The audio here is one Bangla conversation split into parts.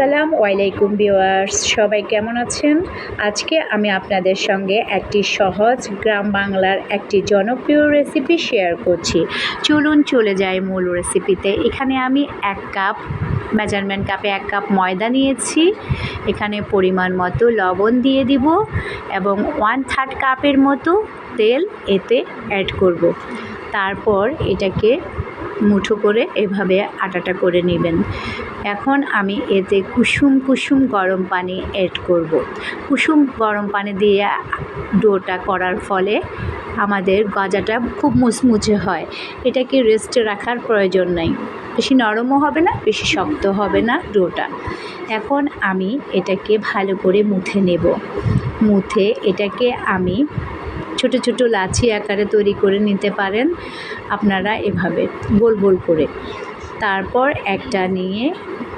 আসসালামু আলাইকুম ভিউয়ার্স, সবাই কেমন আছেন? আজকে আমি আপনাদের সঙ্গে একটি সহজ গ্রাম বাংলার একটি জনপ্রিয় রেসিপি শেয়ার করছি। চলুন চলে যাই মূল রেসিপিতে এখানে আমি এক কাপ মেজারমেন্ট কাপে এক কাপ ময়দা নিয়েছি। এখানে পরিমাণ মতো লবণ দিয়ে দিব এবং ওয়ান থার্ড কাপের মতো তেল এতে অ্যাড করব। তারপর এটাকে মুঠো করে এভাবে আটাটা করে নেবেন। এখন আমি এতে কুসুম কুসুম গরম পানি অ্যাড করব। কুসুম গরম পানি দিয়ে ডোটা করার ফলে আমাদের গজাটা খুব মুচমুচে হয়। এটাকে রেস্টে রাখার প্রয়োজন নাই। বেশি নরমও হবে না, বেশি শক্ত হবে না ডোটা। এখন আমি এটাকে ভালো করে মুথে নেব। মুথে এটাকে আমি ছোট ছোট লাচি আকারে তৈরি করে নিতে পারেন আপনারা এভাবে, গোল গোল করে। তারপর একটা নিয়ে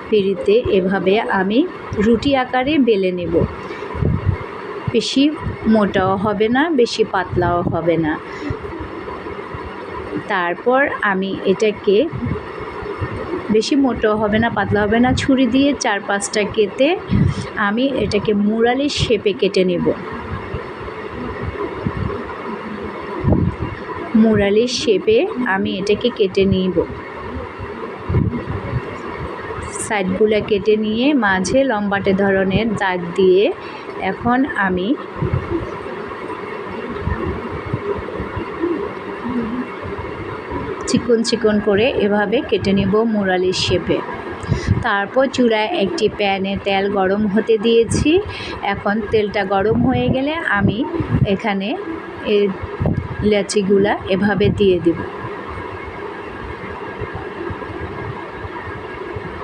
পিঁড়িতে এভাবে আমি রুটি আকারে বেলে নেব। বেশি মোটাও হবে না, বেশি পাতলাও হবে না। তারপর আমি এটাকে বেশি মোটাও হবে না, পাতলা হবে না, ছুরি দিয়ে চার পাঁচটা কেটে আমি এটাকে মুরালির শেপে কেটে নেব। মুরালির শেপে আমি এটাকে কেটে নিব। সাইডগুলো কেটে নিয়ে মাঝে লম্বাটে ধরনের দাগ দিয়ে এখন আমি চিকন চিকন করে এভাবে কেটে নেব মুরালির শেপে। তারপর চূড়ায় একটি প্যানে তেল গরম হতে দিয়েছি। এখন তেলটা গরম হয়ে গেলে আমি এখানে লেচিগুলা এভাবে দিয়ে দিব।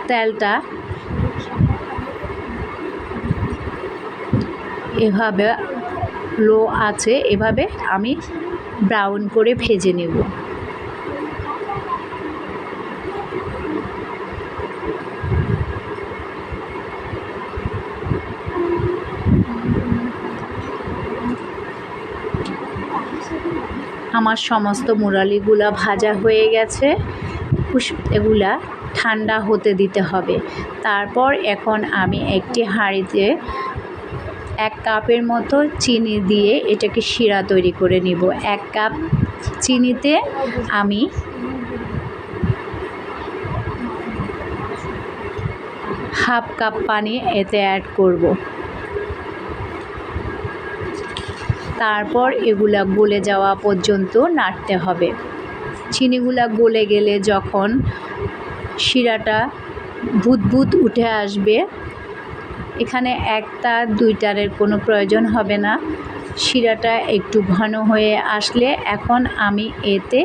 তেলটা এভাবে লো আছে এভাবে আমি ব্রাউন করে ভেজে নেব। আমার সমস্ত মুরালিগুলা ভাজা হয়ে গেছে। এগুলা ঠান্ডা হতে দিতে হবে। তারপর এখন আমি একটি হাঁড়িতে এক কাপের মতো চিনি দিয়ে এটাকে শিরা তৈরি করে নিব। এক কাপ চিনিতে আমি হাফ কাপ পানি এতে অ্যাড করব। তারপর এগুলা গলে যাওয়া পর্যন্ত নাড়তে হবে। চিনিগুলা গলে গেলে যখন শিরাটা ভূত উঠে আসবে, এখানে একটা, দুইটারের কোনো প্রয়োজন হবে না। শিরাটা একটু ঘন হয়ে আসলে এখন আমি এতে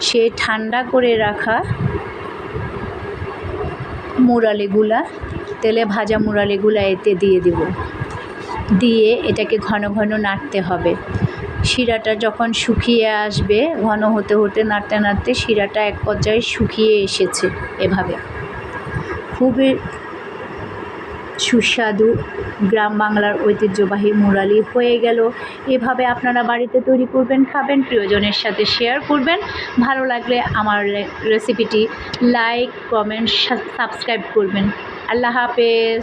সে ঠান্ডা করে রাখা মুরালিগুলা, তেলে ভাজা মুরালিগুলা এতে দিয়ে দিব। দিয়ে এটাকে ঘন ঘন নাড়তে হবে। শিরাটা যখন শুকিয়ে আসবে, ঘন হতে হতে নাড়তে নাড়তে শিরাটা এক পর্যায়ে শুকিয়ে এসেছে এভাবে। খুবই সুস্বাদু গ্রাম বাংলার ঐতিহ্যবাহী মুরালি হয়ে গেল। এভাবে আপনারা বাড়িতে তৈরি করবেন, খাবেন, প্রিয়জনের সাথে শেয়ার করবেন। ভালো লাগলে আমার রেসিপিটি লাইক কমেন্ট সাবস্ক্রাইব করবেন। আল্লাহ হাফেজ।